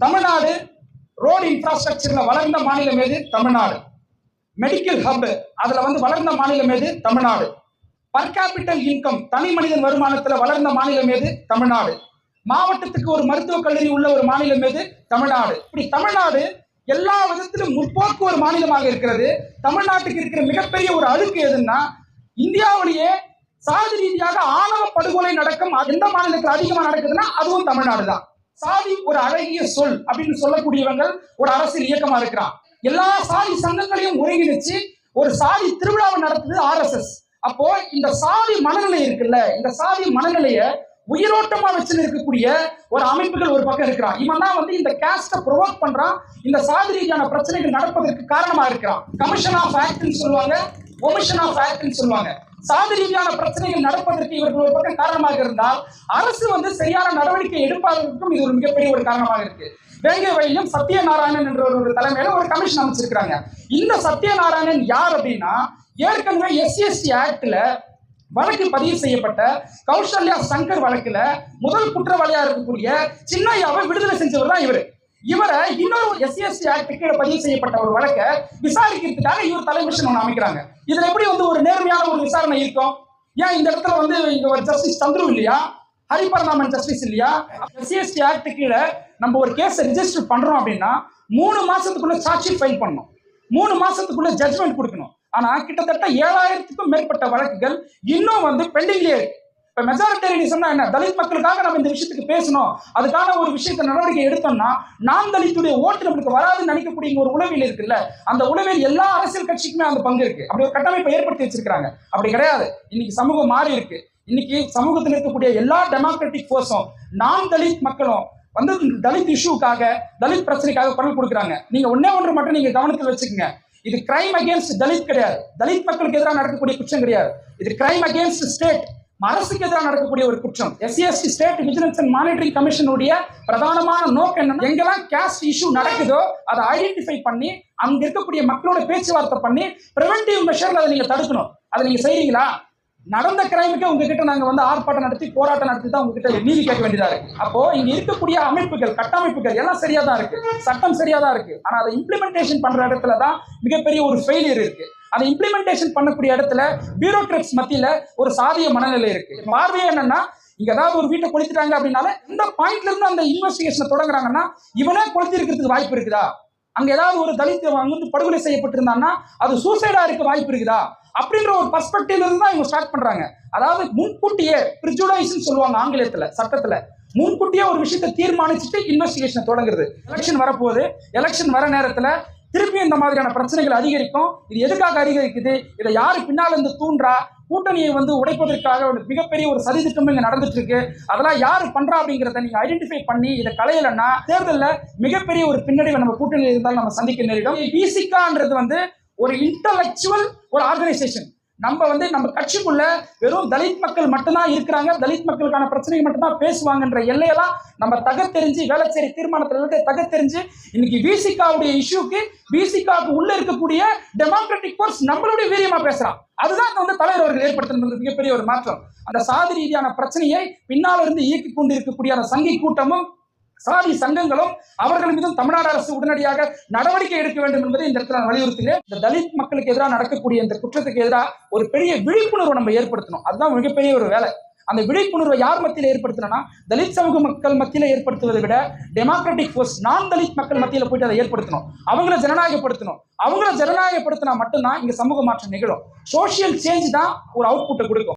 Tamil Nadu road இன்ஃப்ராஸ்ட்ரக்சர்ல வளர்ந்த மாநிலம் எது? தமிழ்நாடு. மெடிக்கல் ஹப் அதுல வந்து வளர்ந்த மாநிலம் எது? தமிழ்நாடு. பர் கேபிட்டல் இன்கம் தனி மனிதன் வருமானத்துல வளர்ந்த மாநிலம் எது? தமிழ்நாடு. மாவட்டத்துக்கு ஒரு மருத்துவக் கல்லூரி உள்ள ஒரு மாநிலம் எது? தமிழ்நாடு. இப்படி தமிழ்நாடு எல்லா விதத்திலும் முற்போக்கு ஒரு மாநிலமாக இருக்கிறது. தமிழ்நாட்டுக்கு இருக்கிற மிகப்பெரிய ஒரு அழுக்கு எதுன்னா இந்தியாவிலேயே சாதி ரீதியாக ஆணவ படுகொலை நடக்கும் அது எந்த மாநிலத்தில் அதிகமாக நடக்குதுன்னா அதுவும் தமிழ்நாடு தான் சாதி ஒரு அழகிய சொல் அப்படின்னு சொல்லக்கூடியவங்கள் ஒரு அரசியல் இயக்கமா இருக்கிறான். எல்லா சாதி சங்கங்களையும் ஒருங்கிணைச்சு ஒரு சாதி திருவிழாவை நடத்துது ஆர்எஸ்எஸ் அப்போ இந்த சாதி மனநிலை இருக்குல்ல இந்த சாதி மனநிலைய உயிரோட்டமா வச்சு இருக்கக்கூடிய ஒரு அமைப்புகள் ஒரு பக்கம் இருக்கிறான். இவன் தான் வந்து இந்த கேஸ்ட ப்ரொவோக் பண்றான் இந்த சாதி ரீதியான பிரச்சனைகள் நடப்பதற்கு காரணமா இருக்கிறான். கமிஷன் ஆஃப் ஆக்ட்னு சொல்லுவாங்க. ஒமிஷன் ஆஃப் ஆக்ட்னு சொல்லுவாங்க. சாதி ரீதியான பிரச்சனைகள் நடப்பதற்கு இவர்கள் ஒரு பக்கம் காரணமாக இருந்தால் அரசு வந்து சரியான நடவடிக்கை எடுப்பதற்கும் இது ஒரு மிகப்பெரிய ஒரு காரணமாக இருக்கு. வேங்கை வழியும் சத்யநாராயணன் என்ற ஒரு தலைமையில ஒரு கமிஷன் அமைச்சிருக்கிறாங்க. இந்த சத்யநாராயணன் யார் அப்படின்னா ஏற்கனவே எஸ்சிஎஸ்டி ஆக்ட்ல வழக்கு பதிவு செய்யப்பட்ட கௌசல்யா சங்கர் வழக்குல முதல் குற்றவாளியா இருக்கக்கூடிய சின்னையாவை விடுதலை செஞ்சவர் தான் இவர். இவரை இன்னொரு எஸ்சிஎஸ்டி ஆக்ட் கீழே பதிவு செய்யப்பட்ட ஒரு வழக்கை விசாரிக்கிறதுக்காக இவர் தலைமிஷன் ஒன்று அமைக்கிறாங்க. இதுல எப்படி வந்து ஒரு நேர்மையான ஒரு விசாரணை இருக்கும்? ஏன் இந்த இடத்துல வந்து இங்க ஒரு ஜஸ்டிஸ் சந்துரு இல்லையா? ஹரிபரணாமன் ஜஸ்டிஸ் இல்லையா? எஸ்சிஎஸ்டி ஆக்ட் கீழே நம்ம ஒரு கேஸை ரிஜிஸ்டர் பண்றோம் அப்படின்னா மூணு மாசத்துக்குள்ள சாட்சி ஃபைல் பண்ணணும். மூணு மாசத்துக்குள்ள ஜட்ஜ்மெண்ட் கொடுக்கணும். ஆனா கிட்டத்தட்ட ஏழாயிரத்துக்கும் மேற்பட்ட வழக்குகள் இன்னும் வந்து பெண்டிங்லேயே இருக்கு. இப்போ மெஜாரிட்டேரியனிசம்னா என்ன? தலித் மக்களுக்காக நம்ம இந்த விஷயத்துக்கு பேசணும். அதுக்கான ஒரு விஷயத்தை நடவடிக்கை எடுத்தோம்னா நான் தலித்துடைய ஓட்டு நம்மளுக்கு வராதுன்னு நினைக்கக்கூடிய ஒரு உளவியல் இருக்குல்ல அந்த உளவியல் எல்லா அரசியல் கட்சிக்குமே அந்த பங்கு இருக்கு. அப்படி ஒரு கட்டமைப்பை ஏற்படுத்தி வச்சிருக்காங்க அப்படி கிடையாது. இன்னைக்கு சமூகம் மாறி இருக்கு. இன்னைக்கு சமூகத்தில் இருக்கக்கூடிய எல்லா டெமோக்ராட்டிக் ஃபோர்ஸும் நான் தலித் மக்களும் வந்து இந்த தலித் இஷ்யூக்காக தலித் பிரச்சனைக்காக குரல் கொடுக்குறாங்க. நீங்க ஒன்னே ஒன்று மட்டும் நீங்க கவனத்தில் வச்சுக்கோங்க. இது கிரைம் அகேன்ஸ்ட் தலித் கிடையாது. தலித் மக்களுக்கு எதிராக நடக்கக்கூடிய குற்றம் கிடையாது. இது கிரைம் அகேன்ஸ்ட் ஸ்டேட் அரசுக்கு எதிராக நடக்கக்கூடிய ஒரு குற்றம். SC ST state vigilance and monitoring கமிஷனுடைய பிரதானமான நோக்கம் என்ன எங்கெல்லாம் கேஸ்ட் இஷ்யூ நடக்குதோ அதை ஐடென்டிஃபை பண்ணி அங்க இருக்கக்கூடிய மக்களோட பேச்சுவார்த்தை பண்ணி பிரிவென்டிவ் மெஷர்ல அதை நீங்க தடுக்கணும். அதை நீங்க செய்றீங்களா? நடந்த கிரைமுக்கு உங்ககிட்ட நாங்க வந்து ஆர்ப்பாட்டம் நடத்தி போராட்டம் நடத்தி தான் உங்ககிட்ட நீதி கேட்க வேண்டியதா இருக்கு. அப்போ இங்க இருக்கக்கூடிய அமைப்புகள் கட்டமைப்புகள் எல்லாம் சரியா தான் இருக்கு. சட்டம் சரியா தான் இருக்கு. ஆனா அதை இம்ப்ளிமெண்டேஷன் பண்ற இடத்துல தான் மிகப்பெரிய ஒரு ஃபெயிலியர் இருக்கு. அதை இம்ப்ளிமெண்டேஷன் பண்ணக்கூடிய இடத்துல பியூரோக்ராட்ஸ் மத்தியில ஒரு சாதிய மனநிலை இருக்கு. பார்வை என்னன்னா இங்க ஏதாவது ஒரு வீட்டை கொளுத்திட்டாங்க அப்படின்னால இந்த பாயிண்ட்ல இருந்து அந்த இன்வெஸ்டிகேஷனை தொடங்குறாங்கன்னா இவனே கொளுத்திருக்கிறதுக்கு வாய்ப்பு இருக்குதா? அங்க ஏதாவது ஒரு தலித் அங்க வந்து படுகொலை செய்யப்பட்டிருந்தான்னா அது சூசைடா இருக்க வாய்ப்பு இருக்குதா? அப்படின்ற ஒரு பர்ஸ்பெக்டிவ்ல இருந்து தான் இவங்க ஸ்டார்ட் பண்றாங்க. அதாவது முன்கூட்டியே பிரிஜுடைஸ்ன்னு சொல்லுவாங்க ஆங்கிலத்துல சட்டத்துல. முன்கூட்டியே ஒரு விஷயத்தை தீர்மானிச்சுட்டு இன்வெஸ்டிகேஷன் தொடங்குறது. எலெக்ஷன் வரப்போகுது. எலெக்ஷன் வர நேரத்துல திருப்பி இந்த மாதிரியான பிரச்சனைகள் அதிகரிக்கும். இது எதுக்காக அதிகரிக்குது? இதை யாரு பின்னால் இருந்து தூண்டுறா? கூட்டணியை வந்து உடைப்பதற்காக ஒரு மிகப்பெரிய ஒரு சதி திட்டம் இங்க நடந்துட்டு இருக்கு அதெல்லாம் யாரு பண்றா அப்படிங்கிறத நீங்க ஐடென்டிஃபை பண்ணி இதை கலையலன்னா தேர்தலில் மிகப்பெரிய ஒரு பின்னடைவை நம்ம கூட்டணியில் இருந்தாலும் நம்ம சந்திக்க நேரிடும். பிசிகான்றது வந்து ஒரு இன்டலெக்சுவல் ஒரு ஆர்கனைசேஷன் நம்ம வந்து நம்ம கட்சிக்குள்ள வெறும் தலித் மக்கள் மட்டும்தான் இருக்கிறாங்க. தலித் மக்களுக்கான பிரச்சனைகள் மட்டும்தான் பேசுவாங்கன்ற எல்லையெல்லாம் நம்ம தகத்தெரிஞ்சு வேளச்சேரி தீர்மானத்துல இருந்து தகத்தெரிஞ்சு இன்னைக்கு விசிகாவுடைய இஷ்யூக்கு விசிகாவுக்கு உள்ள இருக்கக்கூடிய டெமோக்ராட்டிக் ஃபோர்ஸ் நம்மளுடைய வீரியமா பேசுறான். அதுதான் இங்க வந்து தலைவர் அவர்கள் ஏற்படுத்துறது மிகப்பெரிய ஒரு மாற்றம். அந்த சாதி ரீதியான பிரச்சனையை பின்னால் இருந்து இயக்கி கொண்டு இருக்கக்கூடிய அந்த சங்கி கூட்டமும் சாதி சங்கங்களும் அவர்கள் மீதும் தமிழ்நாடு அரசு உடனடியாக நடவடிக்கை எடுக்க வேண்டும் என்பதை இந்த இடத்துல நான் வலியுறுத்துகிறேன். இந்த தலித் மக்களுக்கு எதிராக நடக்கக்கூடிய இந்த குற்றத்துக்கு எதிராக ஒரு பெரிய விழிப்புணர்வை நம்ம ஏற்படுத்தணும். அதுதான் மிகப்பெரிய ஒரு வேலை. அந்த விழிப்புணர்வை யார் மத்தியில் ஏற்படுத்தணும்னா தலித் சமூக மக்கள் மத்தியில் ஏற்படுத்துவதை விட டெமோக்ராட்டிக் ஃபோர்ஸ் நான் தலித் மக்கள் மத்தியில் போயிட்டு அதை ஏற்படுத்தணும். அவங்கள ஜனநாயகப்படுத்தணும். அவங்கள ஜனநாயகப்படுத்தினா மட்டும்தான் இங்க சமூக மாற்றம் நிகழும். சோஷியல் சேஞ்ச் தான் ஒரு அவுட்புட்டை கொடுக்கும்.